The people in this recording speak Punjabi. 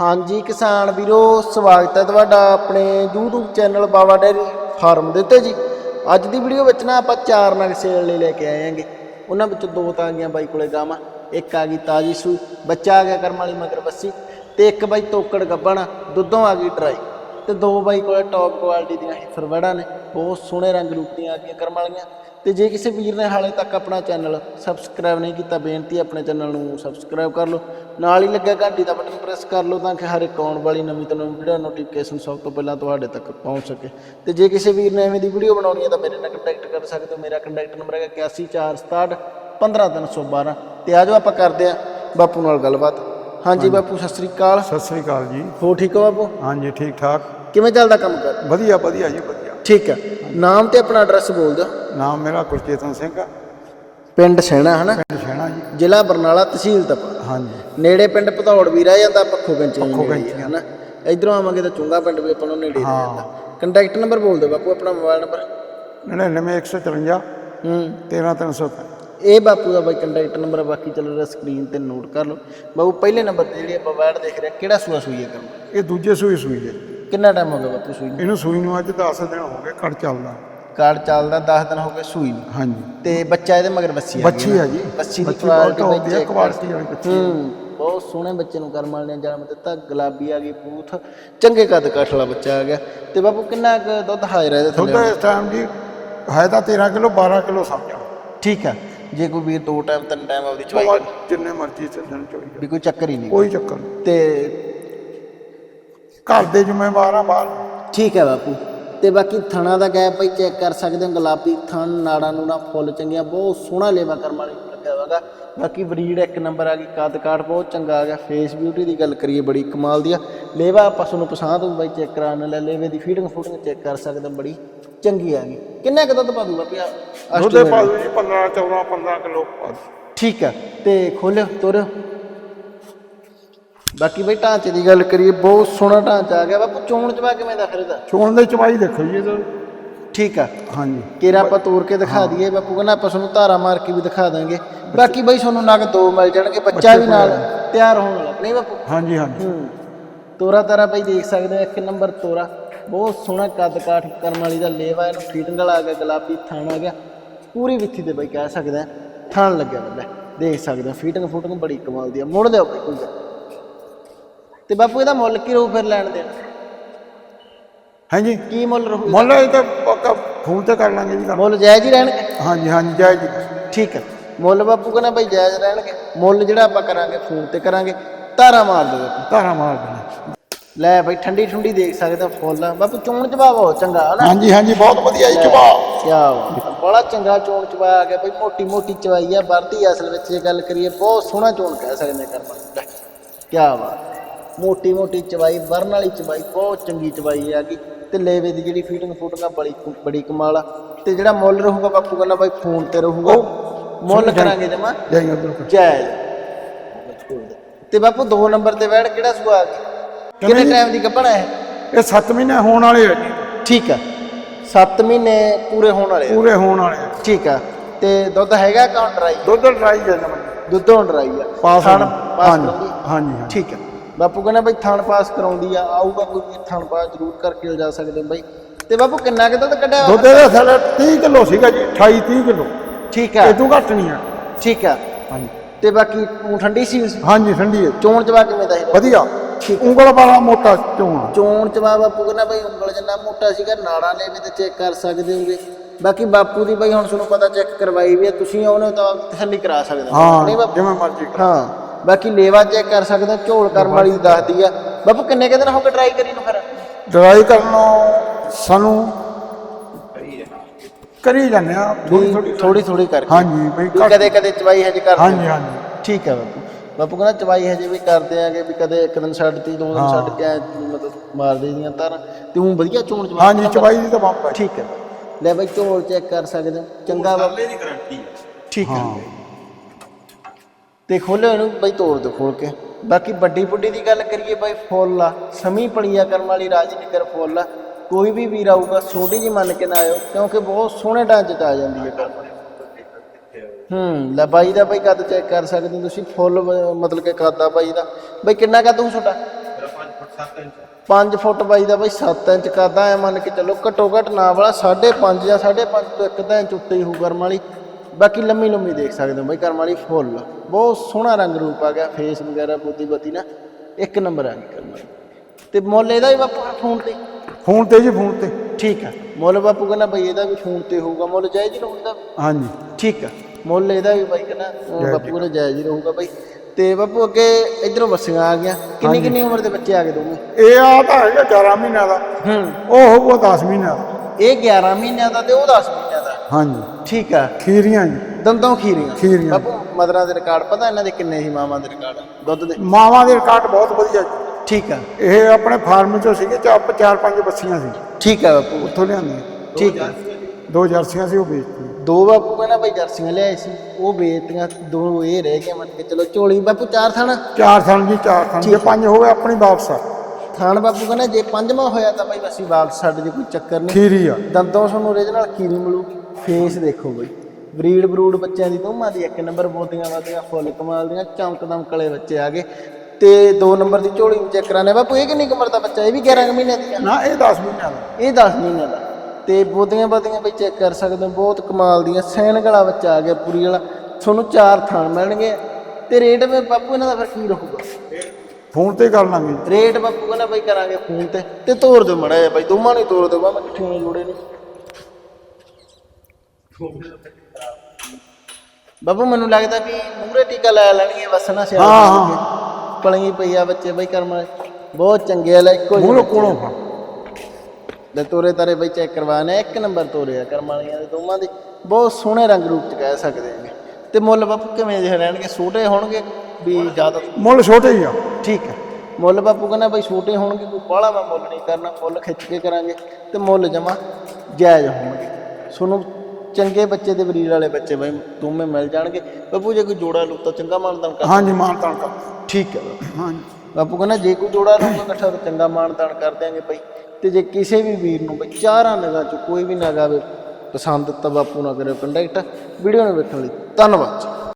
ਹਾਂਜੀ ਕਿਸਾਨ ਵੀਰੋ, ਸਵਾਗਤ ਹੈ ਤੁਹਾਡਾ ਆਪਣੇ YouTube channel Baba dairy farm ਦੇ ਉੱਤੇ ਜੀ। ਅੱਜ ਦੀ ਵੀਡੀਓ ਵਿੱਚ ਨਾ ਆਪਾਂ ਚਾਰ ਨਗ ਸੇਲ ਲਈ ਲੈ ਕੇ ਆਏ ਆਂਗੇ ਉਹਨਾਂ ਵਿੱਚੋਂ ਦੋ ਤਾਂ ਆ ਗਈਆਂ ਬਾਈ ਕੋਲੇ ਗਾਵਾਂ, ਇੱਕ ਆ ਗਈ ਤਾਜੀ ਸੂਈ, ਬੱਚਾ ਆ ਗਿਆ ਕਰਮ ਵਾਲੀ ਮਗਰ ਬੱਸੀ ਤੇ ਇੱਕ ਬਾਈ ਤੋਕੜ ਗੱਬਣ, ਦੁੱਧੋਂ ਆ ਗਈ ਡਰਾਈ। ਤੇ ਦੋ ਬਾਈ ਕੋਲ ਟੌਪ ਕੁਆਲਿਟੀ ਦੀਆਂ ਹੀ ਹਿਫਰਵੜਾ ਨੇ, ਬਹੁਤ ਸੋਹਣੇ ਰੰਗ ਰੂਪ ਦੀਆਂ ਆ ਗਈਆਂ ਕਰਮ ਵਾਲੀਆਂ। ਤੇ ਜੇ ਕਿਸੇ ਵੀਰ ਨੇ ਹਾਲੇ ਤੱਕ ਆਪਣਾ ਚੈਨਲ ਸਬਸਕ੍ਰਾਈਬ ਨਹੀਂ ਕੀਤਾ, ਬੇਨਤੀ ਆਪਣੇ ਚੈਨਲ ਨੂੰ ਸਬਸਕ੍ਰਾਈਬ ਕਰ ਲਓ। ਨਾਲ ਹੀ ਲੱਗਿਆ ਘੰਟੀ ਦਾ ਬਟਨ ਪ੍ਰੈਸ ਕਰ ਲਓ ਤਾਂ ਕਿ ਹਰ ਇੱਕ ਆਉਣ ਵਾਲੀ ਨਵੀਂ ਤੋਂ ਨਵੀਂ ਵੀਡੀਓ ਨੋਟੀਫਿਕੇਸ਼ਨ ਸਭ ਤੋਂ ਪਹਿਲਾਂ ਤੁਹਾਡੇ ਤੱਕ ਪਹੁੰਚ ਸਕੇ। ਤੇ ਜੇ ਕਿਸੇ ਵੀਰ ਨੇ ਐਵੇਂ ਦੀ ਵੀਡੀਓ ਬਣਾਉਣੀ ਹੈ ਤਾਂ ਮੇਰੇ ਨਾਲ ਕੰਟੈਕਟ ਕਰ ਸਕਦੇ ਹੋ। ਮੇਰਾ ਕੰਟੈਕਟ ਨੰਬਰ ਹੈਗਾ 8146 15312 ਤੇ ਆਜੋ ਆਪਾਂ ਕਰਦੇ ਆ ਬਾਪੂ ਨਾਲ ਗੱਲਬਾਤ। ਹਾਂਜੀ ਬਾਪੂ ਸਤਿ ਸ੍ਰੀ ਅਕਾਲ। ਸਤਿ ਸ੍ਰੀ ਅਕਾਲ ਜੀ। ਹੋ ਠੀਕ ਹੋ ਬਾਪੂ? ਹਾਂਜੀ ਠੀਕ ਠਾਕ। ਕਿਵੇਂ ਚੱਲਦਾ ਕੰਮ ਕਰ? ਵਧੀਆ ਵਧੀਆ ਜੀ ਵਧੀਆ। ਠੀਕ ਹੈ ਨਾਮ ਤੇ ਆਪਣਾ ਐਡਰੈਸ ਬੋਲ ਦਿਓ। ਨਾਮ ਮੇਰਾ ਗੁਰਚੇਤਨ ਸਿੰਘ ਆ, ਪਿੰਡ ਸੈਣਾ ਹਨਾ? ਪਿੰਡ ਸ਼ਹਿਣਾ ਜੀ। ਜ਼ਿਲ੍ਹਾ ਬਰਨਾਲਾ ਤਹਿਸੀਲ ਤਪ। ਹਾਂਜੀ। ਨੇੜੇ ਪਿੰਡ ਭਤੌੜ ਵੀ ਰਹਿ ਜਾਂਦਾ ਪੱਖੋ ਗੰਚੇ ਪੱਖੋ ਗੰਚੇ। ਹਨਾ? ਇਧਰੋਂ ਆਵਾਂਗੇ ਤਾਂ ਚੁੰਗਾ ਪਿੰਡ ਵੀ ਆਪਾਂ ਨੂੰ ਨੇੜੇ ਰਹਿ ਜਾਂਦਾ ਕੰਟੈਕਟ ਨੰਬਰ ਬੋਲ ਦਿਓ ਬਾਪੂ ਆਪਣਾ ਮੋਬਾਈਲ ਨੰਬਰ। 99154 ਹੂੰ। 13300 ਇਹ ਬਾਪੂ ਦਾ ਬਾਈ ਕੰਟੈਕਟ ਨੰਬਰ ਬਾਕੀ ਚੱਲ ਰਿਹਾ ਸਕਰੀਨ ਤੇ ਨੋਟ ਕਰ ਲਓ। ਬਾਪੂ ਪਹਿਲੇ ਨੰਬਰ ਤੇ ਜਿਹੜੀ ਆਪਾਂ ਵੈਡ ਦੇਖ ਰਹੇ ਹਾਂ, ਕਿਹੜਾ ਸੂਆ ਸੂਈ ਹੈ ਕਰਮ ਇਹ ਦੂਜੇ ਸੂਈ ਸੂਈ ਹੈ। ਕਿੰਨਾ ਟਾਈਮ ਹੋ ਗਿਆ ਬਾਪੂ ਸੂਈ ਨੂੰ? ਇਹਨੂੰ ਸੂਈ ਨੂੰ ਅੱਜ 10 ਦਿਨ ਹੋ ਗਏ ਘੜ ਚੱਲਦਾ। ਕਾਰਡ ਚੱਲਦਾ 10 ਦਿਨ ਹੋ ਗਏ ਸੂਈ ਨੂੰ। ਹਾਂਜੀ। ਤੇ ਬੱਚਾ ਇਹਦੇ ਮਗਰ ਬੱਸੀ ਆ ਬੱਚੀ ਆ ਜੀ। ਬੱਚੀ ਦੀ ਕੁਆਲਿਟੀ ਹੁੰਦੀ ਹੈ ਕੁਆਲਿਟੀ ਵਾਲੀ ਬੱਚੀ ਹੂੰ। ਬਹੁਤ ਸੋਹਣੇ ਬੱਚੇ ਨੂੰ ਕਰਮ ਵਾਲੇ ਨੇ ਜਨਮ ਦਿੱਤਾ ਗੁਲਾਬੀ ਆ ਗਈ ਬੂਥ ਚੰਗੇ ਕੱਦ ਕਾਠ ਵਾਲਾ ਬੱਚਾ ਆ ਗਿਆ। ਤੇ ਬਾਪੂ ਕਿੰਨਾ ਕੁ ਦੁੱਧ ਹਾਜ਼ਰ ਹੈ ਇਹਦੇ ਦੁੱਧ ਥੱਲੇ ਇਸ ਟਾਈਮ ਜੀ ਹੈ ਤਾਂ 13 ਕਿਲੋ 12 ਕਿਲੋ ਸਮਝੋ ਠੀਕ ਆ। ਜੇ ਕੋਈ ਵੀਰ ਦੋ ਟਾਈਮ ਤਿੰਨ ਟਾਈਮ ਆਪਦੀ ਚਵਾਈ ਕਰੇ, ਜਿੰਨੇ ਮਰਜ਼ੀ ਚੱਲਣ ਚੋਈ ਵੀ ਕੋਈ ਚੱਕਰ ਹੀ ਨਹੀਂ। ਕੋਈ ਚੱਕਰ ਨਹੀਂ। ਤੇ ਘਰ ਦੇ ਜ਼ਿੰਮੇਵਾਰ ਆ ਬਾਹਰ। ਠੀਕ ਹੈ ਬਾਪੂ। ਤੇ ਬਾਕੀ ਥਣਾ ਦਾ ਗੈਪ ਭਾਈ ਚੈੱਕ ਕਰ ਸਕਦੇ ਹੋ। ਗੁਲਾਬੀ ਥਣ ਨਾੜਾਂ ਨੂੰ ਨਾ ਫੁੱਲ ਚੰਗੀਆਂ ਬਹੁਤ ਸੋਹਣਾ ਲੇਵਾ ਕਰਮ ਵਾਲੀ। ਲੱਗਿਆ ਹੋਗਾ ਬਾਕੀ ਬਰੀਡ ਇੱਕ ਨੰਬਰ ਆ ਗਈ ਕੱਦ ਕਾਠ ਬਹੁਤ ਚੰਗਾ ਆ ਗਿਆ। ਫੇਸ ਬਿਊਟੀ ਦੀ ਗੱਲ ਕਰੀਏ ਬੜੀ ਕਮਾਲ ਦੀ ਆ। ਲੇਵਾ ਪਸ਼ੂ ਨੂੰ ਪਸੰਦ ਹੋਊ ਬਾਈ ਚੈੱਕ ਕਰਾਉਣ ਲੈ ਲੇਵੇ ਦੀ ਫੀਡਿੰਗ ਫੂਡਿੰਗ ਚੈੱਕ ਕਰ ਸਕਦੇ ਬੜੀ ਚੰਗੀ ਆ ਗਈ। ਕਿੰਨਾ ਕੁ ਦੁੱਧ ਪਾ ਦੂਗਾ ਪਿਆ ਦੁੱਧ ਦੇ ਪਾ ਜੀ 15 14 15 ਕਿਲੋ। ਠੀਕ ਆ ਤੇ ਖੋਲਿਓ ਤੋਰਿਓ ਬਾਕੀ ਬਈ ਢਾਂਚੇ ਦੀ ਗੱਲ ਕਰੀਏ ਬਹੁਤ ਸੋਹਣਾ ਢਾਂਚਾ ਆ ਗਿਆ। ਬਾਪੂ ਚੋਣ ਚਵਾ ਕਿਵੇਂ ਦਾ ਫਿਰ ਇਹਦਾ? ਚੋਣ ਦੇ ਚਵਾਈ ਦੇਖੋ ਜੀ ਇਹਦਾ। ਠੀਕ ਆ। ਹਾਂਜੀ। ਕੇਰਾ ਆਪਾਂ ਤੋੜ ਕੇ ਦਿਖਾ ਦਈਏ ਬਾਪੂ ਕਹਿੰਦਾ ਆਪਾਂ ਤੁਹਾਨੂੰ ਧਾਰਾ ਮਾਰ ਕੇ ਵੀ ਦਿਖਾ ਦਾਂਗੇ। ਬਾਕੀ ਬਈ ਤੁਹਾਨੂੰ ਨਗ ਦੋ ਮਿਲ ਜਾਣਗੇ ਬੱਚਾ ਵੀ ਨਾਲ ਤਿਆਰ ਹੋਣ ਵਾਲਾ। ਨਹੀਂ ਬਾਪੂ? ਹਾਂਜੀ ਹਾਂਜੀ। ਤੋਰਾ ਤਾਰਾ ਬਈ ਦੇਖ ਸਕਦੇ ਹੋ ਇੱਕ ਨੰਬਰ ਤੋਰਾ। ਬਹੁਤ ਸੋਹਣਾ ਕੱਦ ਕਾਠ ਕਰਮ ਵਾਲੀ ਦਾ ਲੇਵਾ ਇਹਨੂੰ ਫੀਟਿੰਗ ਵਾਲਾ ਆ ਗਿਆ ਗੁਲਾਬੀ ਥਾਣ ਆ ਗਿਆ। ਪੂਰੀ ਵਿੱਥੀ ਤੇ ਬਈ ਕਹਿ ਸਕਦੇ ਆ ਥਾਣ ਲੱਗਿਆ ਬੰਦਾ। ਦੇਖ ਸਕਦੇ ਹੋ ਫੀਟਿੰਗ ਫੂਟਿੰਗ ਬੜੀ ਕਮਾਲ ਦੀ ਆ ਮੁੜ ਦਿਓ ਬਈ ਕੋਈ। ਤੇ ਬਾਪੂ ਇਹਦਾ ਮੁੱਲ ਕੀ ਰਹੂ ਫਿਰ ਲੈਣ ਦੇਣ? ਹਾਂਜੀ। ਕੀ ਮੁੱਲ ਰਹੂ ਮੁੱਲ ਇਹ ਤਾਂ ਪੱਕਾ ਫੋਨ ਤੇ ਕਰ ਲਾਂਗੇ ਜੀ ਗੱਲ ਮੁੱਲ ਜਾਇਜ਼ ਹੀ ਰਹਿਣਗੇ? ਹਾਂਜੀ ਹਾਂਜੀ ਜੈ ਜੀ ਠੀਕ ਹੈ। ਮੁੱਲ ਬਾਪੂ ਕਹਿੰਦਾ ਭਾਈ ਜਾਇਜ਼ ਰਹਿਣਗੇ। ਮੁੱਲ ਜਿਹੜਾ ਆਪਾਂ ਕਰਾਂਗੇ ਫੋਨ ਤੇ ਕਰਾਂਗੇ ਧਾਰਾ ਮਾਰ ਦਿਓ ਬਾਪੂ। ਧਾਰਾ ਮਾਰ ਦੇਣਾ ਲੈ ਭਾਈ ਠੰਡੀ ਠੰਡੀ ਦੇਖ ਸਕਦੇ ਹੋ ਫੁੱਲ। ਆ। ਬਾਪੂ ਚੋਣ ਚਬਾ ਬਹੁਤ ਚੰਗਾ ਹਨਾ ਹਾਂਜੀ ਹਾਂਜੀ ਬਹੁਤ ਵਧੀਆ ਜੀ ਜਵਾ ਕੀ ਬਾਤ। ਬੜਾ ਚੰਗਾ ਚੋਣ ਚਬਾ ਆ ਗਿਆ ਭਾਈ ਮੋਟੀ ਮੋਟੀ ਚਵਾਈ ਆ ਵਰਤੀ ਅਸਲ ਵਿੱਚ ਜੇ ਗੱਲ ਕਰੀਏ ਬਹੁਤ ਸੋਹਣਾ ਚੋਣ ਕਹਿ ਸਕਦੇ ਕਰਮਾ ਕੀ ਬਾਤ। ਮੋਟੀ ਮੋਟੀ ਚਵਾਈ ਵਰਨ ਵਾਲੀ ਚਵਾਈ ਬਹੁਤ ਚੰਗੀ ਚਵਾਈ ਆ ਗਈ। ਤੇ ਲੇਵੇ ਦੀ ਜਿਹੜੀ ਫੀਟਿੰਗ ਫੂਟਿੰਗ ਆ ਬੜੀ ਬੜੀ ਕਮਾਲ ਆ। ਤੇ ਜਿਹੜਾ ਮੁੱਲ ਰਹੂਗਾ ਬਾਪੂ ਕਹਿੰਦਾ ਭਾਈ ਫੋਨ ਤੇ ਰਹੂਗਾ। ਮੁੱਲ ਕਰਾਂਗੇ ਜਮਾ। ਜੈ ਜੀ ਤੇ ਬਾਪੂ ਦੋ ਨੰਬਰ ਤੇ ਬੈਠ ਕਿਹੜਾ ਸੁਆ ਆ ਗਿਆ? ਕਿੰਨੇ ਟਾਈਮ ਦੀ ਕੱਪੜਾ ਹੈ ਇਹ 7 ਮਹੀਨੇ ਹੋਣ ਵਾਲੇ ਆ ਠੀਕ ਆ। 7 ਮਹੀਨੇ ਪੂਰੇ ਹੋਣ ਵਾਲੇ ਆ। ਪੂਰੇ ਹੋਣ ਵਾਲੇ ਆ। ਠੀਕ ਆ। ਤੇ ਦੁੱਧ ਹੈਗਾ ਆਈ ਦੁੱਧ ਡਰਾਈ ਮੈਂ ਦੁੱਧ ਹੋਣ ਡਰਾਈ ਆ। ਪਾਸ? ਹਾਂਜੀ ਹਾਂਜੀ। ਠੀਕ ਆ। ਬਾਪੂ ਕਹਿੰਦਾ ਬਈ ਥਣ ਪਾਸ ਕਰਾਉਂਦੀ ਆ ਆਊਗਾ ਕੋਈ ਵੀ ਥਣ ਪਾਸ ਜ਼ਰੂਰ ਕਰਕੇ ਲਿਜਾ ਸਕਦੇ ਬਾਈ। ਤੇ ਬਾਪੂ ਕਿੰਨਾ ਕਿ ਦੁੱਧ ਕੱਢਿਆ? ਦੁੱਧ ਦੇ ਥੱਲੇ 30 ਕਿਲੋ ਸੀਗਾ ਜੀ 28 30 ਕਿਲੋ। ਠੀਕ ਆ। ਇਹ ਤੋਂ ਘੱਟ ਨਹੀਂ ਆ। ਠੀਕ ਆ। ਹਾਂਜੀ। ਤੇ ਬਾਕੀ ਊਂ ਠੰਡੀ ਸੀ? ਹਾਂਜੀ ਠੰਡੀ ਹੈ ਚੋਣ ਚਵਾ ਕਿਵੇਂ ਦਾ ਸੀ ਵਧੀਆ। ਉਂਗਲ ਵਾਲਾ ਮੋਟਾ ਚੋਣਾ ਚੋਣ ਚਵਾ ਬਾਪੂ ਕਹਿੰਦਾ ਬਈ ਉਂਗਲ ਜਿੰਨਾ ਮੋਟਾ ਸੀਗਾ ਨਾੜਾ ਨੇ ਵੀ ਤੇ ਚੈੱਕ ਕਰ ਸਕਦੇ ਹੋਗੇ। ਬਾਕੀ ਬਾਪੂ ਦੀ ਬਈ ਹੁਣ ਤੁਹਾਨੂੰ ਪਤਾ ਚੈੱਕ ਕਰਵਾਈ ਵੀ ਆ ਤੁਸੀਂ ਉਹਨੇ ਤਾਂ ਤਸੱਲੀ ਕਰਾ ਸਕਦੇ ਹੋ। ਹਾਂ ਨਹੀਂ ਬਾਪੂ? ਜਿਵੇਂ ਮਰਜ਼ੀ ਕਰ। ਹਾਂ। ਬਾਕੀ ਲੇਵਾ ਚੈੱਕ ਕਰ ਸਕਦੇ ਝੋਲ ਕਰਮ ਵਾਲੀ ਦੱਸਦੀ ਆ। ਬਾਪੂ ਕਿੰਨੇ ਕੁ ਦਿਨ ਹੋ ਗਏ ਟਰਾਈ ਕਰੀ ਨੂੰ ਫਿਰ? ਡਰਾਈ ਕਰਨੋਂ ਸਾਨੂੰ ਕਰੀ ਜਾਂਦੇ ਆ। ਥੋੜੀ ਥੋੜੀ ਥੋੜੀ ਕਰਕੇ। ਹਾਂਜੀ ਬਈ ਕਦੇ ਕਦੇ ਚਵਾਈ ਹਜੇ ਕਰਦੇ ਹਾਂਜੀ ਹਾਂਜੀ। ਠੀਕ ਹੈ ਬਾਪੂ। ਬਾਪੂ ਕਹਿੰਦਾ ਚਵਾਈ ਹਜੇ ਵੀ ਕਰਦੇ ਆਗੇ ਵੀ ਕਦੇ ਇੱਕ ਦਿਨ ਛੱਡ ਤੀ ਦੋ ਦਿਨ ਛੱਡ ਕੇ ਮਤਲਬ ਮਾਰ ਦੇਦੀਆਂ ਤਾਂ ਤੇ ਉਹ ਵਧੀਆ ਚੋਣ ਚਵਾ ਹਾਂਜੀ ਚਵਾਈ ਦੀ ਤਾਂ ਬੰਪ ਹੈ। ਠੀਕ ਹੈ ਲੈ ਬਾਈ ਝੋਲ ਚੈੱਕ ਕਰ ਸਕਦੇ ਚੰਗਾ ਬਾਪੂ। ਦੀ ਗਾਰੰਟੀ ਹੈ ਠੀਕ ਹੈ ਹਾਂ। ਤੇ ਖੋਲੋ ਇਹਨੂੰ ਬਈ ਤੋੜ ਦਿਓ ਖੋਲ ਕੇ। ਬਾਕੀ ਵੱਡੀ ਬੁੱਢੀ ਦੀ ਗੱਲ ਕਰੀਏ ਬਾਈ ਫੁੱਲ ਆ, ਸਮੀ ਪੜੀਆ ਕਰਨ ਵਾਲੀ ਰਾਜੀ ਫੁੱਲ ਆ। ਕੋਈ ਵੀ ਵੀਰ ਆਊਗਾ, ਛੋਟੀ ਜੀ ਮੰਨ ਕੇ ਨਾ ਆਇਓ, ਕਿਉਂਕਿ ਬਹੁਤ ਸੋਹਣੇ ਢਾਂਚੇ ਚ ਆ ਜਾਂਦੀ ਹੈ ਕਰਮ ਹੂੰ, ਲੈ ਬਾਈ ਦਾ ਬਾਈ ਕੱਦ ਚੈੱਕ ਕਰ ਸਕਦੇ ਹੋ ਤੁਸੀਂ, ਫੁੱਲ ਮਤਲਬ ਕਿ ਕੱਦ ਆ ਬਾਈ ਦਾ। ਬਾਈ ਕਿੰਨਾ ਕੱਦ ਹੋਊ ਤੁਹਾਡਾ? ਮੇਰਾ 5 ਫੁੱਟ ਬਾਈ ਦਾ ਬਾਈ 7 ਇੰਚ ਕਰਦਾ ਐ ਮੰਨ ਕੇ ਚੱਲੋ ਘੱਟੋ ਘੱਟ ਨਾ ਵਾਲਾ 5.5 ਜਾਂ 5.5 ਤੋਂ ਇੱਕ ਤਾਂ ਇੰਚ ਉੱਤੇ ਹੀ ਹੋਊ ਕਰਮ ਵਾਲੀ। ਬਾਕੀ ਲੰਮੀ ਲੰਮੀ ਦੇਖ ਸਕਦੇ ਹੋ ਬਾਈ ਕਰਮ ਵਾਲੀ ਫੁੱਲ ਬਹੁਤ ਸੋਹਣਾ ਰੰਗ ਰੂਪ ਆ ਗਿਆ ਫੇਸ ਵਗੈਰਾ ਬੋਦੀ ਬਤੀ ਨਾ ਇੱਕ ਨੰਬਰ ਆ ਗਈ ਕਰਮ ਤੇ ਮੁੱਲ ਇਹਦਾ ਵੀ ਬਾਪੂ ਫੋਨ ਤੇ? ਫੋਨ ਤੇ ਜੀ ਫੋਨ ਤੇ। ਠੀਕ ਆ। ਮੁੱਲ ਬਾਪੂ ਕਹਿੰਦਾ ਬਈ ਇਹਦਾ ਵੀ ਫੋਨ ਤੇ ਹੋਊਗਾ ਮੁੱਲ ਜਾਇਜ਼ ਹੀ ਰਹੂਗਾ। ਹਾਂਜੀ। ਠੀਕ ਆ। ਮੁੱਲ ਇਹਦਾ ਵੀ ਬਾਈ ਕਹਿੰਦਾ ਬਾਪੂ ਕਹਿੰਦਾ ਜਾਇਜ਼ ਹੀ ਰਹੂਗਾ ਬਾਈ। ਤੇ ਬਾਪੂ ਅੱਗੇ ਇਧਰੋਂ ਬੱਸੀਆਂ ਆ ਗਿਆ ਕਿੰਨੀ ਕਿੰਨੀ ਉਮਰ ਦੇ ਬੱਚੇ ਆ ਗਏ ਦੋਵੇਂ? ਇਹ ਆ ਤਾਂ ਹੈਗਾ 11 ਮਹੀਨਿਆਂ ਦਾ। ਹੂੰ। ਉਹ ਹੋਊਗਾ 10 ਮਹੀਨਿਆਂ ਦਾ। ਇਹ 11 ਮਹੀਨਿਆਂ ਦਾ ਤੇ ਉਹ 10 ਮਹੀਨਿਆਂ ਦਾ। ਹਾਂਜੀ। ਠੀਕ ਆ। ਖੀਰੀਆਂ ਜੀ। ਦੰਦੋਂ ਖੀਰੀਆਂ। ਖੀਰੀਆਂ। ਬਾਪੂ ਮਦਰਾਂ ਦੇ ਰਿਕਾਰਡ ਪਤਾ ਇਹਨਾਂ ਦੇ ਕਿੰਨੇ ਸੀ ਮਾਵਾਂ ਦੇ ਰਿਕਾਰਡ? ਦੁੱਧ ਦੇ। ਮਾਵਾਂ ਦੇ ਰਿਕਾਰਡ ਬਹੁਤ ਵਧੀਆ ਜੀ। ਠੀਕ ਆ। ਇਹ ਆਪਣੇ ਫਾਰਮ ਚੋਂ ਸੀਗੇ ਚਾਰ ਚਾਰ ਪੰਜ ਬੱਸੀਆਂ ਸੀ। ਠੀਕ ਆ ਬਾਪੂ। ਉੱਥੋਂ ਲਿਆਂਦੀਆਂ ਠੀਕ ਆ। ਦੋ ਜਰਸੀਆਂ ਸੀ ਉਹ ਵੇਚਤੀਆਂ। ਦੋ ਬਾਪੂ ਕਹਿੰਦਾ ਬਈ ਜਰਸੀਆਂ ਲਿਆਏ ਸੀ ਉਹ ਵੇਚਤੀਆਂ ਦੋ ਇਹ ਰਹਿ ਗਏ ਮੰਨ ਕੇ ਚਲੋ ਝੋਲੀ। ਬਾਪੂ ਚਾਰ ਥਾਣਾ? ਚਾਰ ਥਣ ਜੀ ਚਾਰ ਥਣ। ਜੇ ਪੰਜ ਹੋ ਗਏ ਆਪਣੀ ਵਾਪਸ ਆ। ਥਾਣ ਬਾਪੂ ਕਹਿੰਦਾ ਜੇ ਪੰਜਵਾਂ ਹੋਇਆ ਤਾਂ ਬਈ ਅਸੀਂ ਵਾਪਸ ਛੱਡ ਜੇ ਕੋਈ ਚੱਕਰ ਨਹੀਂ। ਖੀਰੀ ਆ। ਦੰਦੋਂ ਤੁਹਾਨੂੰ ਓਰੀਜਨਲ ਖੀਰੀ ਮਿਲੂਗੀ। ਫੇਸ ਦੇਖੋ ਬਈ। ਬਰੀਡ ਬਰੂਡ ਬੱਚਿਆਂ ਦੀ ਦੋਵਾਂ ਦੀ ਇੱਕ ਨੰਬਰ ਬੋਦੀਆਂ ਵਾਦੀਆਂ ਫੁੱਲ ਕਮਾਲ ਦੀਆਂ ਚਮਕਦਮ ਕਲੇ ਬੱਚੇ ਆ ਗਏ। ਤੇ ਦੋ ਨੰਬਰ ਦੀ ਝੋਲੀ ਚੈੱਕ ਕਰਾਣੇ ਬਾਪੂ ਇਹ ਕਿੰਨੀ ਕੁ ਉਮਰ ਦਾ ਬੱਚਾ? ਇਹ ਵੀ 11 ਕੁ ਮਹੀਨੇ ਦੀ ਆ। ਨਾ ਇਹ 10 ਮਹੀਨਿਆਂ ਦਾ। ਇਹ 10 ਮਹੀਨੇ ਦਾ। ਤੇ ਬੋਦੀਆਂ ਬਾਦੀਆਂ ਬਈ ਚੈੱਕ ਕਰ ਸਕਦੇ ਹੋ। ਬਹੁਤ ਕਮਾਲ ਦੀਆਂ ਸੈਨ ਗਲਾ ਬੱਚਾ ਆ ਗਿਆ ਪੂਰੀ ਵਾਲਾ। ਤੁਹਾਨੂੰ ਚਾਰ ਥਣ ਮਿਲਣਗੇ। ਤੇ ਰੇਟ ਵੀ ਬਾਪੂ ਇਹਨਾਂ ਦਾ ਫਿਰ ਕੀ ਰਹੂਗਾ? ਫੋਨ ਤੇ ਕਰ ਲਾਂਗੇ। ਰੇਟ ਬਾਪੂ ਕਹਿੰਦਾ ਬਈ ਕਰਾਂਗੇ ਫੋਨ ਤੇ। ਤੇ ਤੋਰ ਦਿਓ ਮੜਾ ਜਿਹਾ ਬਾਈ ਦੋਵਾਂ ਨੂੰ ਤੋਰ ਦਿਓ। ਬਾ ਮੈਂ ਨੂੰ ਜੋੜੇ ਨੇ ਬਾਬੂ ਮੈਨੂੰ ਲੱਗਦਾ ਵੀ ਮੂਰੇ ਟੀਕਾ ਲੈ ਲੈਣਗੇ ਬਸ ਨਾ ਸਿਆਲ ਹਾਂ, ਹਾਂ, ਪਲੰਗੀ ਪਈ ਆ ਬੱਚੇ ਬਈ ਕਰਮ ਵਾਲੇ। ਬਹੁਤ ਚੰਗੇ ਆ ਲੈ ਇੱਕੋ ਜਿਹੇ ਮੂਹਰੋਂ ਬੱਚੇ। ਕੋਲੋਂ ਆ। ਲੈ ਤੋਰੇ ਤਾਰੇ ਬਈ ਚੈੱਕ ਕਰਵਾਣੇ ਇੱਕ ਨੰਬਰ ਤੋਰੇ ਆ ਕਰਮ ਵਾਲੀਆਂ ਦੇ ਦੋਵਾਂ ਦੇ। ਬਹੁਤ ਸੋਹਣੇ ਰੰਗ ਰੂਪ ਚ ਕਹਿ ਸਕਦੇ ਹਾਂ ਤੇ ਮੁੱਲ ਬਾਪੂ ਕਿਵੇਂ ਜਿਹੇ ਰਹਿਣਗੇ? ਛੋਟੇ ਹੋਣਗੇ ਵੀ ਜ਼ਿਆਦਾ? ਮੁੱਲ ਛੋਟੇ ਹੀ ਆ। ਠੀਕ ਹੈ ਮੁੱਲ ਬਾਪੂ ਕਹਿੰਦਾ ਬਈ ਛੋਟੇ ਹੋਣਗੇ ਕੋਈ ਬਾਹਲਾ ਮੈਂ ਮੁੱਲ ਨਹੀਂ ਕਰਨਾ ਮੁੱਲ ਖਿੱਚ ਕੇ ਕਰਾਂਗੇ। ਤੇ ਮੁੱਲ ਜਮਾ ਜਾਇਜ਼ ਹੋਣਗੇ। ਤੁਹਾਨੂੰ ਚੰਗੇ ਬੱਚੇ ਦੇ ਬਰੀਡ ਵਾਲੇ ਬੱਚੇ ਬਈ ਦੋਵੇਂ ਮਿਲ ਜਾਣਗੇ। ਬਾਪੂ ਜੇ ਕੋਈ ਜੋੜਾ ਲੂ ਤਾਂ ਚੰਗਾ ਮਾਨਦਾਨ ਕਰ। ਹਾਂਜੀ ਮਾਨਤਾਨ ਕਰ। ਠੀਕ ਹੈ। ਹਾਂਜੀ। ਬਾਪੂ ਕਹਿੰਦਾ ਜੇ ਕੋਈ ਜੋੜਾ ਲਊਗਾ ਇਕੱਠਾ ਤਾਂ ਚੰਗਾ ਮਾਨਦਾਨ ਕਰ ਦਿਆਂਗੇ ਬਈ। ਤੇ ਜੇ ਕਿਸੇ ਵੀ ਵੀਰ ਨੂੰ ਬਈ ਚਾਰਾਂ ਨਗਾਂ ਚ ਕੋਈ ਵੀ ਨਗਾ ਵੇ ਪਸੰਦ ਤਾਂ ਬਾਪੂ ਨਾ ਕਰਿਓ ਕੰਟੈਕਟ ਵੀਡੀਓ ਨੂੰ ਵੇਖਣ ਲਈ। ਧੰਨਵਾਦ